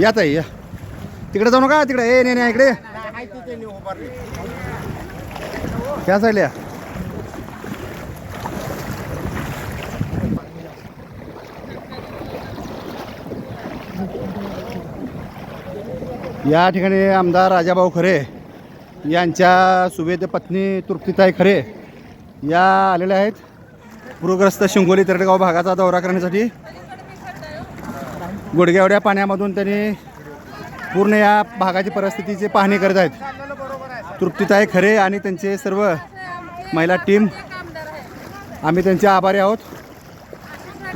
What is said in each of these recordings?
या ताई या. तिकडे जाऊ नका तिकडे. ए नाही इकडे. त्या साईडला या. या ठिकाणी आमदार राजाभाऊ खरे यांच्या सुवेद पत्नी तृप्तीताई खरे या आलेल्या आहेत. पूरग्रस्त शिंगोली तरडगाव भागाचा दौरा करण्यासाठी. गुडघ्यावड्या पाण्यामधून त्यांनी पूर्ण या भागाची परिस्थितीची पाहणी करत आहेत. तृप्तीताई खरे आणि त्यांचे सर्व महिला टीम आम्ही त्यांचे आभारी आहोत.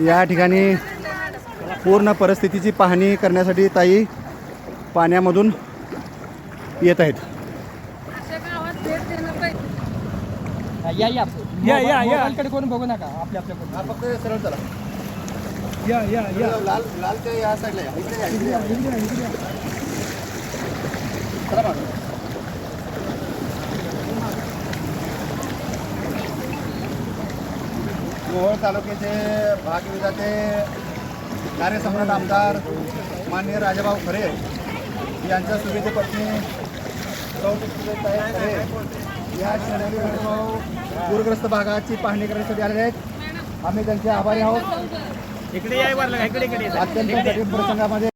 या ठिकाणी पूर्ण परिस्थितीची पाहणी करण्यासाठी ताई पाण्यामधून येत आहेत. या या. या, या, या. मोबाईलकडे कोण बघू नका. आपल्या आपल्या फक्त सरळ चला. या या या लाल लालच्या या साईडला या. इकडे या, इकडे या. चला मागं. मोहोळ तालुक्याचे भागविधाते कार्यसम्राट आमदार माननीय राजाभाऊ खरे यांच्या सुविधे पत्नी सौ खरे या शहरी भाऊ पूरग्रस्त भागाची पाहणी करण्यासाठी आलेले आहेत. आम्ही त्यांचे आभारी आहोत. इकडे याय वरला इकडे इकडे. अत्यंत कठीण प्रसंगामध्ये